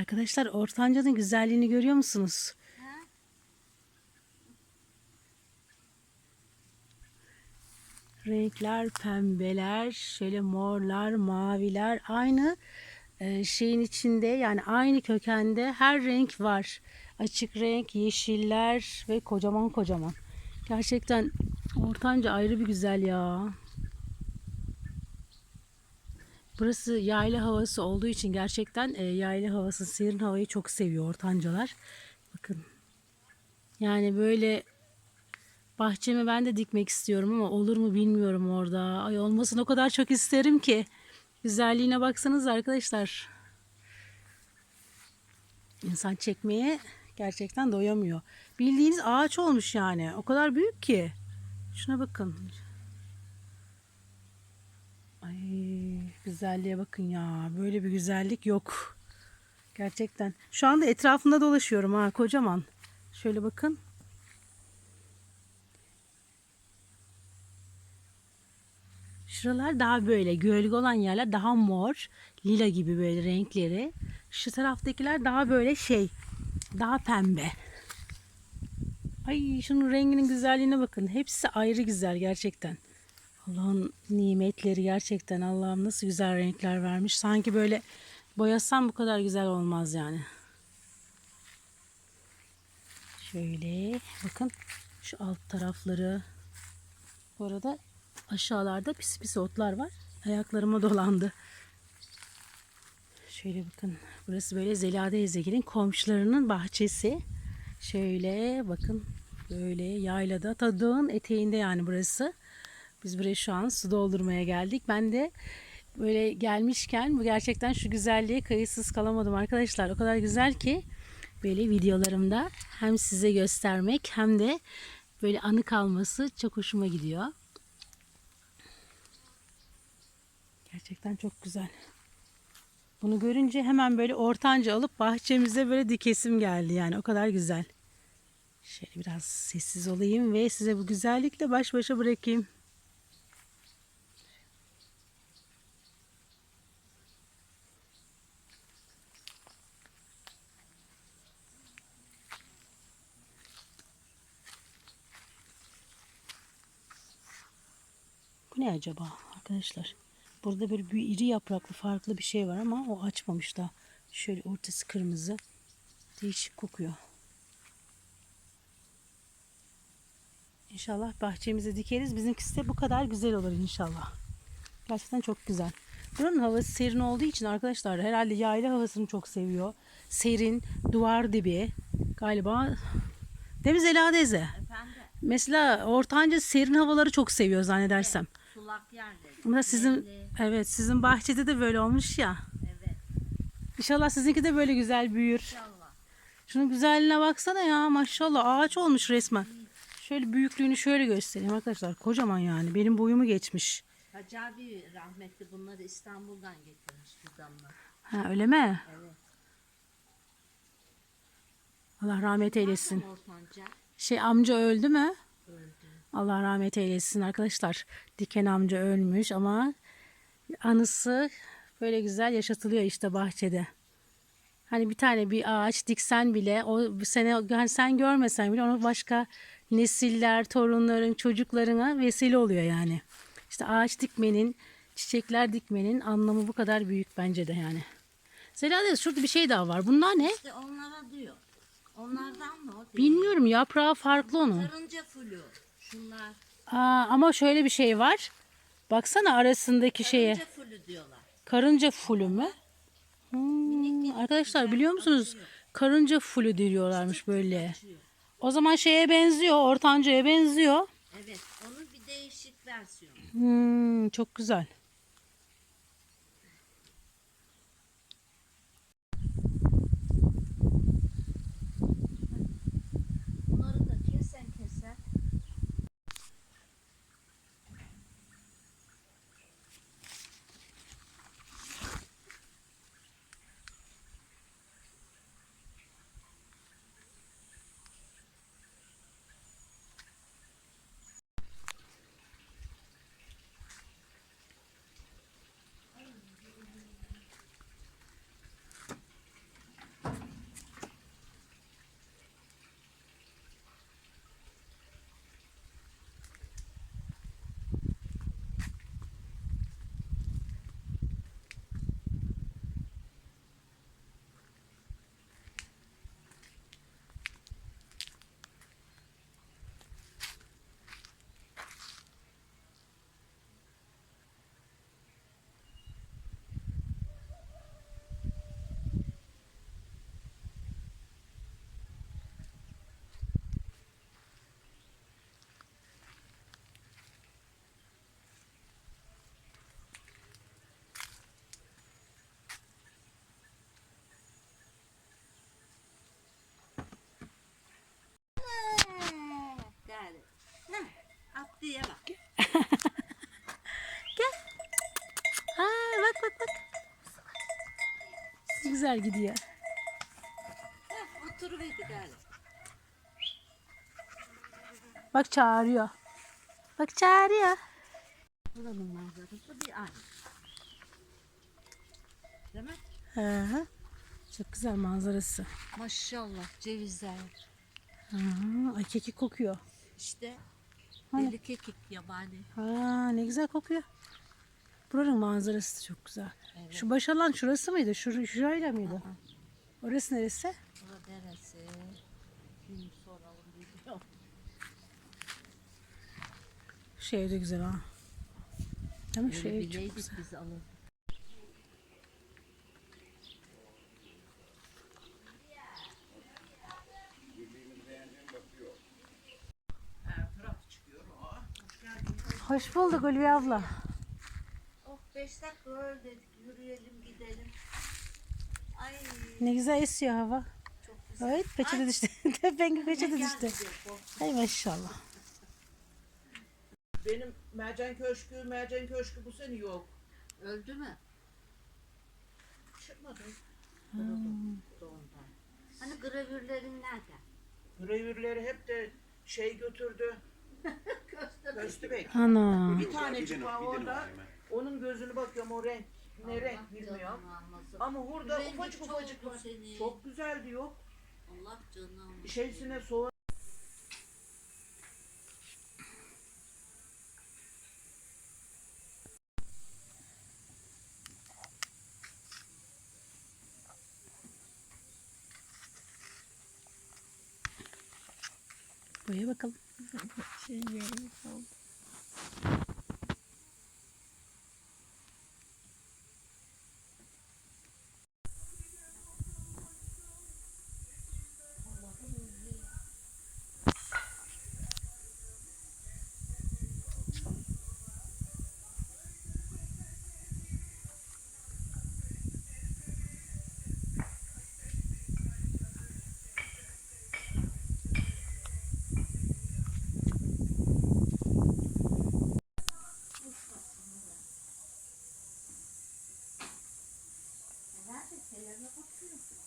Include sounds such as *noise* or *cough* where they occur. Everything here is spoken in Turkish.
Arkadaşlar Ortanca'nın güzelliğini görüyor musunuz? Renkler pembeler, şöyle morlar, maviler aynı e, şeyin içinde yani aynı kökende her renk var. Açık renk, yeşiller ve kocaman kocaman. Gerçekten Ortanca ayrı bir güzel ya. Burası yayla havası olduğu için gerçekten e, yayla havası, serin havayı çok seviyor ortancalar. Bakın. Yani böyle bahçemi ben de dikmek istiyorum ama olur mu bilmiyorum orada. Ay olmasını o kadar çok isterim ki. Güzelliğine baksanız arkadaşlar. İnsan çekmeye gerçekten doyamıyor. Bildiğiniz ağaç olmuş yani. O kadar büyük ki. Şuna bakın. Ay güzelliğe bakın ya. Böyle bir güzellik yok. Gerçekten. Şu anda etrafında dolaşıyorum ha kocaman. Şöyle bakın. Şuralar daha böyle gölge olan yerler daha mor, lila gibi böyle renkleri. Şu taraftakiler daha böyle şey, daha pembe. Ay şunun renginin güzelliğine bakın. Hepsi ayrı güzel gerçekten. Allah'ın nimetleri gerçekten Allah'ım nasıl güzel renkler vermiş. Sanki böyle boyasam bu kadar güzel olmaz yani. Şöyle bakın şu alt tarafları. Bu arada aşağılarda pis pis otlar var. Ayaklarıma dolandı. Şöyle bakın. Burası böyle Zelade Ezegil'in komşularının bahçesi. Şöyle bakın. Böyle yaylada. Ta dağın eteğinde yani burası. Biz buraya şu an su doldurmaya geldik. Ben de böyle gelmişken bu gerçekten şu güzelliğe kayıtsız kalamadım arkadaşlar. O kadar güzel ki böyle videolarımda hem size göstermek hem de böyle anı kalması çok hoşuma gidiyor. Gerçekten çok güzel. Bunu görünce hemen böyle ortanca alıp bahçemize böyle dikesim geldi yani o kadar güzel. Şöyle biraz sessiz olayım ve size bu güzellikle baş başa bırakayım. Ne acaba arkadaşlar? Burada böyle bir iri yapraklı farklı bir şey var ama o açmamış da. Şöyle ortası kırmızı. Değişik kokuyor. İnşallah bahçemize dikeriz. Bizimkisi de bu kadar güzel olur inşallah. Gerçekten çok güzel. Buranın havası serin olduğu için arkadaşlar herhalde yayla havasını çok seviyor. Serin, duvar dibi galiba. Teyze? Efendim, Mesela ortanca serin havaları çok seviyor zannedersem. Sulak yerleri. Ama sizin nemli. evet sizin bahçede de böyle olmuş ya. Evet, İnşallah sizinki de böyle güzel büyür. inşallah. Şunun güzelliğine baksana ya maşallah ağaç olmuş resmen. Şöyle büyüklüğünü şöyle göstereyim arkadaşlar. Kocaman yani benim boyumu geçmiş. Hacı abi rahmetli bunları İstanbul'dan getirmiş fidanlar. Ha öyle mi? Evet. Allah rahmet eylesin. Ortanca Şey amca öldü mü? öldü. Allah rahmet eylesin arkadaşlar. Diken amca ölmüş ama anısı böyle güzel yaşatılıyor işte bahçede. Hani bir tane bir ağaç diksen bile o sene yani sen görmesen bile onu başka nesiller, torunların, çocuklarına vesile oluyor yani. İşte ağaç dikmenin, çiçekler dikmenin anlamı bu kadar büyük bence de yani. Zelade şurada bir şey daha var. Bunlar ne? İşte onlara diyor. Onlardan mı. Bilmiyorum yaprağı farklı onun. Karınca flu. Şunlar. Aa, ama şöyle bir şey var. Baksana arasındaki şeye. Karınca flu diyorlar. Karınca flu mü? Hmm, arkadaşlar biliyor musunuz? Karınca flu diyorlarmış böyle. O zaman şeye benziyor, ortancaya benziyor. Evet, onun bir değişik versiyonu. Hmm, çok güzel. Bunları da kesen kesen. Güzel gidiyor. Bak çağırıyor. Bak çağırıyor. Buranın manzarası bir aynı. Değil mi? Hı hı. Çok güzel manzarası. Maşallah cevizler. Hı hı. Ay kekik kokuyor. İşte Hani? deli kekik yabani. Ha ne güzel kokuyor. Buranın manzarası da çok güzel. Evet. Şu baş alan şurası mıydı? Şur şurayla mıydı? Orası neresi? Burada neresi? Şimdi soralım bilmiyorum. Şu ev de güzel ha. Değil mi? Şu ev çok güzel. biz alırdık. Hoş bulduk Ulviye abla. Oh 5 dakika öyle dedik yürüyelim gidelim. Ay Ne güzel esiyor hava. çok güzel. Evet peçete düştü. *laughs* Tepengi peçete düştü. geldi diye korktum. Ay maşallah. Benim mercan köşkü, mercan köşkü bu sene yok. Öldü mü? Çıkmadı. Doğumdan. Hani gravürlerin nerede? Gravürleri hep de şey götürdü. *laughs* Köstebek. Ana. Bir tanecik var orada. Onun gözünü bakıyorum o renk. Ne renk bilmiyorum. Ama burada Rengi ufacık çok ufacık var. senin. Çok güzel diyor. Allah canım. Şeysine soğan. Buraya bakalım. 人家都不舒服。